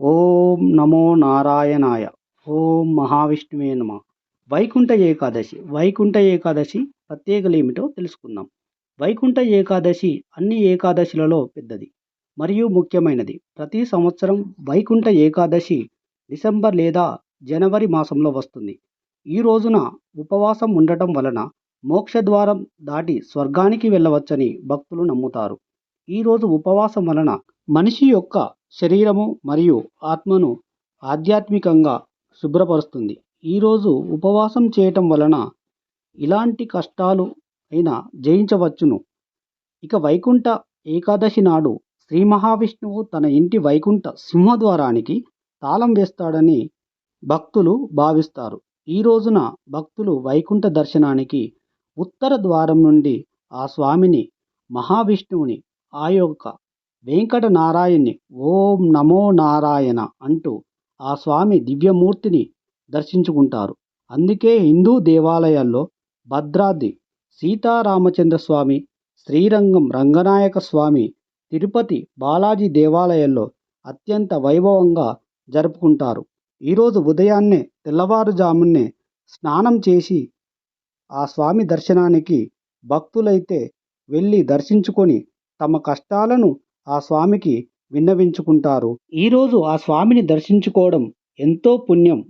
ఓం నమో నారాయణాయ. ఓం మహావిష్ణువే నమ. వైకుంఠ ఏకాదశి. వైకుంఠ ఏకాదశి ప్రత్యేకలు ఏమిటో తెలుసుకుందాం. వైకుంఠ ఏకాదశి అన్ని ఏకాదశులలో పెద్దది. మరియు ముఖ్యమైనది ప్రతి సంవత్సరం వైకుంఠ ఏకాదశి డిసెంబర్ లేదా జనవరి మాసంలో వస్తుంది. ఈ రోజున ఉపవాసం ఉండటం వలన మోక్షద్వారం దాటి స్వర్గానికి వెళ్ళవచ్చని భక్తులు నమ్ముతారు. ఈరోజు ఉపవాసం వలన మనిషి యొక్క శరీరము మరియు ఆత్మను ఆధ్యాత్మికంగా శుభ్రపరుస్తుంది. ఈరోజు ఉపవాసం చేయటం వలన ఇలాంటి కష్టాలు అయినా జయించవచ్చును. ఇక వైకుంఠ ఏకాదశి నాడు శ్రీ మహావిష్ణువు తన ఇంటి వైకుంఠ సింహద్వారానికి తాళం వేస్తాడని భక్తులు భావిస్తారు. ఈ రోజున భక్తులు వైకుంఠ దర్శనానికి ఉత్తర ద్వారం నుండి ఆ స్వామిని మహావిష్ణువుని ఆ యొక్క వెంకట నారాయణ్ణి ఓం నమో నారాయణ అంటూ ఆ స్వామి దివ్యమూర్తిని దర్శించుకుంటారు. అందుకే హిందూ దేవాలయాల్లో భద్రాద్రి సీతారామచంద్ర స్వామి శ్రీరంగం రంగనాయక స్వామి తిరుపతి బాలాజీ దేవాలయాల్లో అత్యంత వైభవంగా జరుపుకుంటారు. ఈరోజు ఉదయాన్నే తెల్లవారుజామునే స్నానం చేసి ఆ స్వామి దర్శనానికి భక్తులైతే వెళ్ళి దర్శించుకొని తమ కష్టాలను ఆ స్వామికి విన్నవించుకుంటారు. ఈరోజు ఆ స్వామిని దర్శించుకోవడం ఎంతో పుణ్యం.